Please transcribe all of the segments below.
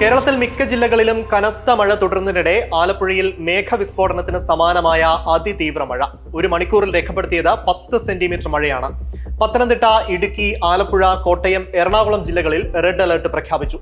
കേരളത്തിൽ മിക്ക ജില്ലകളിലും കനത്ത മഴ തുടരുന്നതിനിടെ ആലപ്പുഴയിൽ മേഘവിസ്ഫോടനത്തിന് സമാനമായ അതിതീവ്ര മഴ. ഒരു മണിക്കൂറിൽ രേഖപ്പെടുത്തിയത് പത്ത് സെന്റിമീറ്റർ മഴയാണ്. പത്തനംതിട്ട ഇടുക്കി ആലപ്പുഴ കോട്ടയം എറണാകുളം ജില്ലകളിൽ റെഡ് അലർട്ട് പ്രഖ്യാപിച്ചു.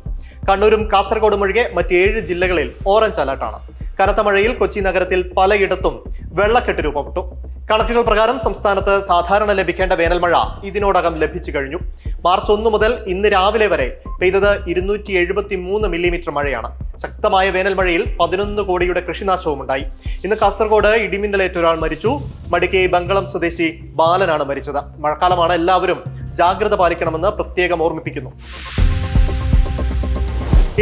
കണ്ണൂരും കാസർഗോഡും ഒഴികെ മറ്റേഴ് ജില്ലകളിൽ ഓറഞ്ച് അലർട്ടാണ്. കനത്ത മഴയിൽ കൊച്ചി നഗരത്തിൽ പലയിടത്തും വെള്ളക്കെട്ട് രൂപപ്പെട്ടു. കണക്കുകൾ പ്രകാരം സംസ്ഥാനത്ത് സാധാരണ ലഭിക്കേണ്ട വേനൽമഴ ഇതിനോടകം ലഭിച്ചു കഴിഞ്ഞു. മാർച്ച് ഒന്ന് മുതൽ ഇന്ന് രാവിലെ വരെ പെയ്തത് ഇരുന്നൂറ്റി എഴുപത്തി മൂന്ന് മില്ലിമീറ്റർ മഴയാണ്. ശക്തമായ വേനൽമഴയിൽ പതിനൊന്ന് കോടിയുടെ കൃഷിനാശവും ഉണ്ടായി. ഇന്ന് കാസർഗോഡ് ഇടിമിന്നലേറ്റ ഒരാൾ മരിച്ചു. മടിക്കൈ ബംഗളം സ്വദേശി ബാലനാണ് മരിച്ചത്. മഴക്കാലമാണ് എല്ലാവരും ജാഗ്രത പാലിക്കണമെന്ന് പ്രത്യേകം ഓർമ്മിപ്പിക്കുന്നു.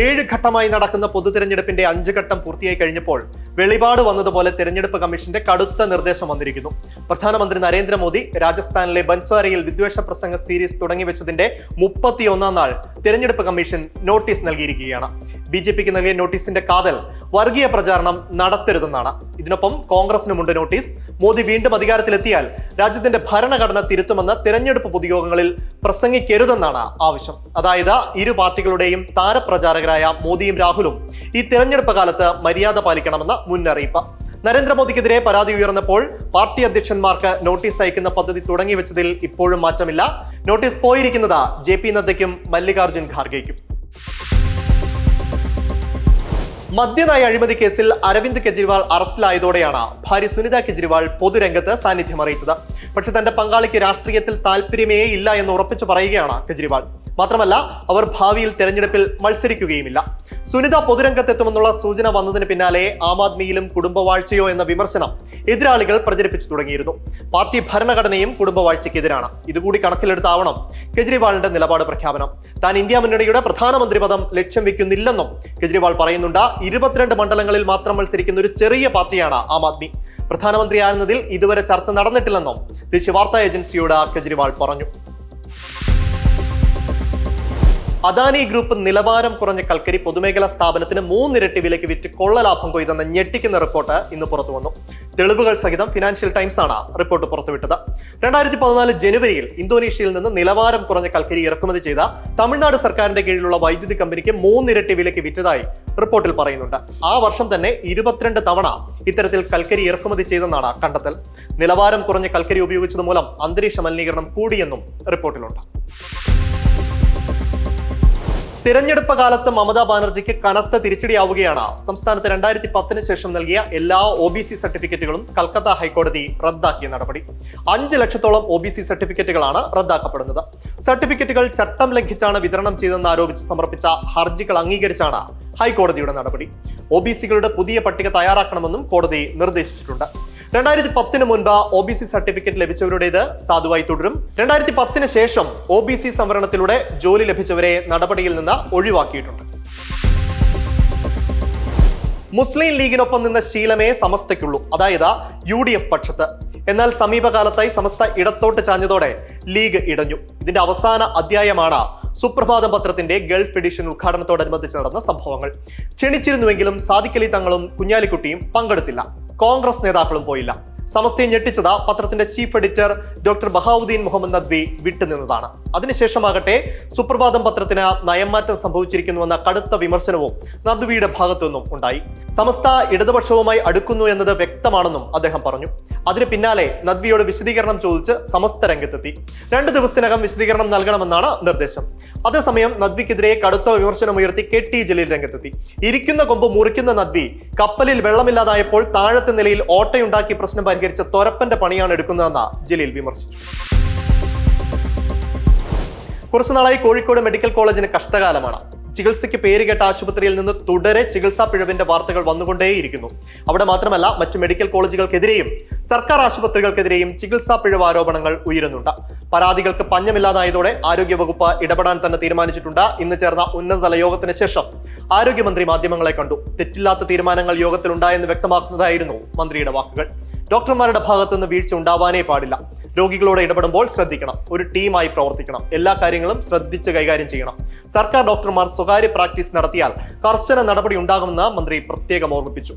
ഏഴ് ഘട്ടമായി നടക്കുന്ന പൊതു തിരഞ്ഞെടുപ്പിന്റെ അഞ്ച് ഘട്ടം പൂർത്തിയായി കഴിഞ്ഞപ്പോൾ വെളിപാട് വന്നതുപോലെ തെരഞ്ഞെടുപ്പ് കമ്മീഷന്റെ കടുത്ത നിർദ്ദേശം വന്നിരിക്കുന്നു. പ്രധാനമന്ത്രി നരേന്ദ്രമോദി രാജസ്ഥാനിലെ ബൻസ്വാരയിൽ വിദ്വേഷ പ്രസംഗ സീരീസ് തുടങ്ങിവെച്ചതിന്റെ മുപ്പത്തിയൊന്നാം നാൾ തെരഞ്ഞെടുപ്പ് കമ്മീഷൻ നോട്ടീസ് നൽകിയിരിക്കുകയാണ്. ബി ജെ പിക്ക് നൽകിയ നോട്ടീസിന്റെ കാതൽ വർഗീയ പ്രചാരണം നടത്തരുതെന്നാണ്. ഇതിനൊപ്പം കോൺഗ്രസിനുമുണ്ട് നോട്ടീസ്. മോദി വീണ്ടും അധികാരത്തിലെത്തിയാൽ രാജ്യത്തിന്റെ ഭരണഘടന തിരുത്തുമെന്ന് തിരഞ്ഞെടുപ്പ് പൊതുയോഗങ്ങളിൽ പ്രസംഗിക്കരുതെന്നാണ് ആവശ്യം. അതായത് ഇരു പാർട്ടികളുടെയും താരപ്രചാരകരായ മോദിയും രാഹുലും ഈ തിരഞ്ഞെടുപ്പ് കാലത്ത് മര്യാദ പാലിക്കണമെന്ന മുന്നറിയിപ്പ്. നരേന്ദ്രമോദിക്കെതിരെ പരാതി ഉയർന്നപ്പോൾ പാർട്ടി അധ്യക്ഷന്മാർക്ക് നോട്ടീസ് അയക്കുന്ന പദ്ധതി തുടങ്ങിവെച്ചതിൽ ഇപ്പോഴും മാറ്റമില്ല. നോട്ടീസ് പോയിരിക്കുന്നത് ജെ പി നദ്ദയ്ക്കും മല്ലികാർജുൻ ഖാർഗെയ്ക്കും. മദ്യനയ അഴിമതി കേസിൽ അരവിന്ദ് കെജ്രിവാൾ അറസ്റ്റിലായതോടെയാണ് ഭാര്യ സുനിത കെജ്രിവാൾ പൊതുരംഗത്ത് സാന്നിധ്യം അറിയിച്ചത്. പക്ഷെ തന്റെ പങ്കാളിക്ക് രാഷ്ട്രീയത്തിൽ താല്പര്യമേ ഇല്ല എന്ന് ഉറപ്പിച്ചു പറയുകയാണ് കെജ്രിവാൾ. മാത്രമല്ല അവർ ഭാവിയിൽ തെരഞ്ഞെടുപ്പിൽ മത്സരിക്കുകയുമില്ല. സുനിത പൊതുരംഗത്തെത്തുമെന്നുള്ള സൂചന വന്നതിന് പിന്നാലെ ആം ആദ്മിയിലും കുടുംബവാഴ്ചയോ എന്ന വിമർശനം എതിരാളികൾ പ്രചരിപ്പിച്ചു തുടങ്ങിയിരുന്നു. പാർട്ടി ഭരണഘടനയും കുടുംബവാഴ്ചയ്ക്കെതിരാണ്. ഇതുകൂടി കണക്കിലെടുത്താവണം കെജ്രിവാളിന്റെ നിലപാട് പ്രഖ്യാപനം. താൻ ഇന്ത്യ മുന്നണിയുടെ പ്രധാനമന്ത്രി പദം ലക്ഷ്യം വെക്കുന്നില്ലെന്നും കെജ്രിവാൾ പറയുന്നുണ്ട് ഇരുപത്തിരണ്ട് മണ്ഡലങ്ങളിൽ മാത്രം മത്സരിക്കുന്ന ഒരു ചെറിയ പാർട്ടിയാണ് ആം ആദ്മി. പ്രധാനമന്ത്രിയാകുന്നതിൽ ഇതുവരെ ചർച്ച നടന്നിട്ടില്ലെന്നും ദേശീയ വാർത്താ ഏജൻസിയോട് കെജ്രിവാൾ പറഞ്ഞു. അദാനി ഗ്രൂപ്പ് നിലവാരം കുറഞ്ഞ കൽക്കരി പൊതുമേഖലാ സ്ഥാപനത്തിന് മൂന്നിരട്ടി വിലയ്ക്ക് വിറ്റ് കൊള്ളലാഭം കൊയ്തെന്ന ഞെട്ടിക്കുന്ന റിപ്പോർട്ട് ഇന്ന് പുറത്തു വന്നു. തെളിവുകൾ സഹിതം ഫിനാൻഷ്യൽ ടൈംസ് ആണ് റിപ്പോർട്ട് പുറത്തുവിട്ടത്. രണ്ടായിരത്തി പതിനാല് ജനുവരിയിൽ ഇന്തോനേഷ്യയിൽ നിന്ന് നിലവാരം കുറഞ്ഞ കൽക്കരി ഇറക്കുമതി ചെയ്ത തമിഴ്നാട് സർക്കാരിന്റെ കീഴിലുള്ള വൈദ്യുതി കമ്പനിക്ക് മൂന്നിരട്ടി വിലയ്ക്ക് വിറ്റതായി റിപ്പോർട്ടിൽ പറയുന്നുണ്ട്. ആ വർഷം തന്നെ ഇരുപത്തിരണ്ട് തവണ ഇത്തരത്തിൽ കൽക്കരി ഇറക്കുമതി ചെയ്തെന്നാണ് കണ്ടെത്തൽ. നിലവാരം കുറഞ്ഞ കൽക്കരി ഉപയോഗിച്ചത് മൂലം അന്തരീക്ഷ മലിനീകരണം കൂടിയെന്നും റിപ്പോർട്ടിലുണ്ട്. തിരഞ്ഞെടുപ്പ് കാലത്ത് മമതാ ബാനർജിക്ക് കനത്ത തിരിച്ചടിയാവുകയാണ്. സംസ്ഥാനത്ത് രണ്ടായിരത്തി പത്തിന് ശേഷം നൽകിയ എല്ലാ ഒ ബി സി സർട്ടിഫിക്കറ്റുകളും കൽക്കത്ത ഹൈക്കോടതി റദ്ദാക്കിയ നടപടി. അഞ്ച് ലക്ഷത്തോളം ഒ ബി സി സർട്ടിഫിക്കറ്റുകളാണ് റദ്ദാക്കപ്പെടുന്നത്. സർട്ടിഫിക്കറ്റുകൾ ചട്ടം ലംഘിച്ചാണ് വിതരണം ചെയ്തെന്ന് ആരോപിച്ച് സമർപ്പിച്ച ഹർജികൾ അംഗീകരിച്ചാണ് ഹൈക്കോടതിയുടെ നടപടി. ഒ ബി സികളുടെ പുതിയ പട്ടിക തയ്യാറാക്കണമെന്നും കോടതി നിർദ്ദേശിച്ചിട്ടുണ്ട്. രണ്ടായിരത്തി പത്തിന് മുൻപ് ഒ ബി സി സർട്ടിഫിക്കറ്റ് ലഭിച്ചവരുടേത് സാധുവായി തുടരും. രണ്ടായിരത്തി പത്തിന് ശേഷം ഒ ബി സി സംവരണത്തിലൂടെ ജോലി ലഭിച്ചവരെ നടപടിയിൽ നിന്ന് ഒഴിവാക്കിയിട്ടുണ്ട്. മുസ്ലിം ലീഗിനൊപ്പം നിന്ന ശീലമേ സമസ്തയ്ക്കുള്ളൂ. അതായത് യു ഡി എഫ് പക്ഷത്ത്. എന്നാൽ സമീപകാലത്തായി സമസ്ത ഇടത്തോട്ട് ചാഞ്ഞതോടെ ലീഗ് ഇടഞ്ഞു. ഇതിന്റെ അവസാന അധ്യായമാണ് സുപ്രഭാതം പത്രത്തിന്റെ ഗൾഫ് എഡിഷൻ ഉദ്ഘാടനത്തോടനുബന്ധിച്ച് നടന്ന സംഭവങ്ങൾ. ക്ഷണിച്ചിരുന്നുവെങ്കിലും സാദിഖലി തങ്ങളും കുഞ്ഞാലിക്കുട്ടിയും പങ്കെടുത്തില്ല. കോൺഗ്രസ് നേതാക്കളും പോയില്ല. സമസ്തയെ ഞെട്ടിച്ചത് പത്രത്തിന്റെ chief editor doctor Bahauddin Muhammad Nadvi വിട്ടുനിന്നതാണ് അതിനുശേഷമാകട്ടെ സുപ്രഭാതം പത്രത്തിന് നയംമാറ്റം സംഭവിച്ചിരിക്കുന്നുവെന്ന കടുത്ത വിമർശനവും നദ്വിയുടെ ഭാഗത്തുനിന്നും ഉണ്ടായി. സമസ്ത ഇടതുപക്ഷവുമായി അടുക്കുന്നു എന്നത് വ്യക്തമാണെന്നും അദ്ദേഹം പറഞ്ഞു. അതിന് പിന്നാലെ നദ്വിയോട് വിശദീകരണം ചോദിച്ച് സമസ്ത രംഗത്തെത്തി. രണ്ട് ദിവസത്തിനകം വിശദീകരണം നൽകണമെന്നാണ് നിർദ്ദേശം. അതേസമയം നദ്വിക്കെതിരെ കടുത്ത വിമർശനമുയർത്തി കെ ടി ജലീൽ രംഗത്തെത്തി. ഇരിക്കുന്ന കൊമ്പ് മുറിക്കുന്ന നദ്വി കപ്പലിൽ വെള്ളമില്ലാതായപ്പോൾ താഴത്തെ നിലയിൽ ഓട്ടയുണ്ടാക്കി പ്രശ്നം പരിഹരിച്ച തൊരപ്പന്റെ പണിയാണ് എടുക്കുന്നതെന്ന് ജലീൽ വിമർശിച്ചു. കുറച്ചുനാളായി കോഴിക്കോട് മെഡിക്കൽ കോളേജിന് കഷ്ടകാലമാണ്. ചികിത്സയ്ക്ക് പേരുകേട്ട ആശുപത്രിയിൽ നിന്ന് തുടരെ ചികിത്സാ പിഴവിന്റെ വാർത്തകൾ വന്നുകൊണ്ടേയിരിക്കുന്നു. അവിടെ മാത്രമല്ല മറ്റു മെഡിക്കൽ കോളേജുകൾക്കെതിരെയും സർക്കാർ ആശുപത്രികൾക്കെതിരെയും ചികിത്സാ പിഴവ് ആരോപണങ്ങൾ ഉയരുന്നുണ്ട്. പരാതികൾക്ക് പഞ്ഞമില്ലാതായതോടെ ആരോഗ്യവകുപ്പ് ഇടപെടാൻ തന്നെ തീരുമാനിച്ചിട്ടുണ്ട്. ഇന്ന് ചേർന്ന ഉന്നതതല യോഗത്തിന് ശേഷം ആരോഗ്യമന്ത്രി മാധ്യമങ്ങളെ കണ്ടു. തെറ്റില്ലാത്ത തീരുമാനങ്ങൾ യോഗത്തിലുണ്ടായെന്ന് വ്യക്തമാക്കുന്നതായിരുന്നു മന്ത്രിയുടെ വാക്കുകൾ. ഡോക്ടർമാരുടെ ഭാഗത്തുനിന്ന് വീഴ്ച ഉണ്ടാവാനേ പാടില്ല. രോഗികളോട് ഇടപെടുമ്പോൾ ശ്രദ്ധിക്കണം. ഒരു ടീമായി പ്രവർത്തിക്കണം. എല്ലാ കാര്യങ്ങളും ശ്രദ്ധിച്ച് കൈകാര്യം ചെയ്യണം. സർക്കാർ ഡോക്ടർമാർ സ്വകാര്യ പ്രാക്ടീസ് നടത്തിയാൽ കർശന നടപടി ഉണ്ടാകുമെന്ന് മന്ത്രി പ്രത്യേകം ഓർമ്മിപ്പിച്ചു.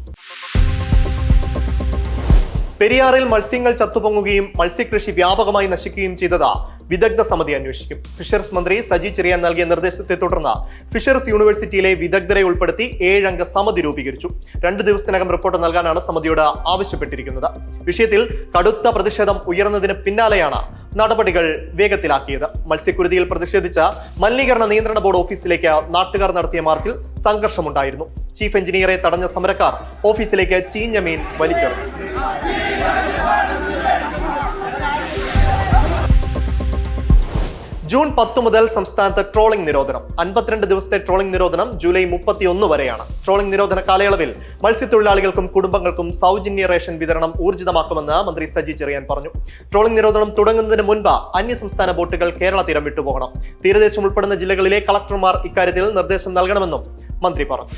പെരിയാറിൽ മത്സ്യങ്ങൾ ചത്തുപൊങ്ങുകയും മത്സ്യകൃഷി വ്യാപകമായി നശിക്കുകയും ചെയ്തത് വിദഗ്ധ സമിതി അന്വേഷിക്കും. ഫിഷറീസ് മന്ത്രി സജി ചെറിയാൻ നൽകിയ നിർദ്ദേശത്തെ തുടർന്ന് ഫിഷറീസ് യൂണിവേഴ്സിറ്റിയിലെ വിദഗ്ധരെ ഉൾപ്പെടുത്തി ഏഴംഗ സമിതി രൂപീകരിച്ചു. രണ്ട് ദിവസത്തിനകം റിപ്പോർട്ട് നൽകാനാണ് സമിതിയോട് ആവശ്യപ്പെട്ടിരിക്കുന്നത്. വിഷയത്തിൽ കടുത്ത പ്രതിഷേധം ഉയർന്നതിന് പിന്നാലെയാണ് നടപടികൾ വേഗത്തിലാക്കിയത്. മത്സ്യക്കുരുതിയിൽ പ്രതിഷേധിച്ച മലിനീകരണ നിയന്ത്രണ ബോർഡ് ഓഫീസിലേക്ക് നാട്ടുകാർ നടത്തിയ മാർച്ചിൽ സംഘർഷമുണ്ടായിരുന്നു. ചീഫ് എഞ്ചിനീയറെ തടഞ്ഞ സമരക്കാർ ഓഫീസിലേക്ക് ചീഞ്ഞ മീൻ വലിച്ചെറിഞ്ഞു. ജൂൺ പത്ത് മുതൽ സംസ്ഥാനത്ത് ട്രോളിംഗ് നിരോധനം. അൻപത്തിരണ്ട് ദിവസത്തെ ട്രോളിംഗ് നിരോധനം ജൂലൈ മുപ്പത്തിയൊന്ന് വരെയാണ്. ട്രോളിംഗ് നിരോധന കാലയളവിൽ മത്സ്യത്തൊഴിലാളികൾക്കും കുടുംബങ്ങൾക്കും സൗജന്യ റേഷൻ വിതരണം ഊർജിതമാക്കുമെന്ന് മന്ത്രി സജി ചെറിയാൻ പറഞ്ഞു. ട്രോളിംഗ് നിരോധനം തുടങ്ങുന്നതിന് മുൻപ് അന്യസംസ്ഥാന ബോട്ടുകൾ കേരള തീരം വിട്ടുപോകണം. തീരദേശം ഉൾപ്പെടുന്ന ജില്ലകളിലെ കളക്ടർമാർ ഇക്കാര്യത്തിൽ നിർദ്ദേശം നൽകണമെന്നും മന്ത്രി പറഞ്ഞു.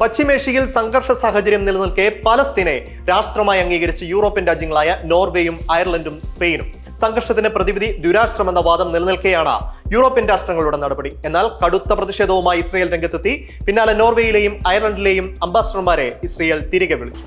പശ്ചിമേഷ്യയിൽ സംഘർഷ സാഹചര്യം നിലനിൽക്കെ പലസ്തീനെ രാഷ്ട്രമായി അംഗീകരിച്ച് യൂറോപ്യൻ രാജ്യങ്ങളായ നോർവേയും അയർലൻഡും സ്പെയിനും. സംഘർഷത്തിന് പ്രതിവിധി ദുരാഷ്ട്രമെന്ന വാദം നിലനിൽക്കെയാണ് യൂറോപ്യൻ രാഷ്ട്രങ്ങളുടെ നടപടി. എന്നാൽ കടുത്ത പ്രതിഷേധവുമായി ഇസ്രയേൽ രംഗത്തെത്തി. പിന്നാലെ നോർവേയിലെയും അയർലൻഡിലെയും അംബാസഡർമാരെ ഇസ്രയേൽ തിരികെ വിളിച്ചു.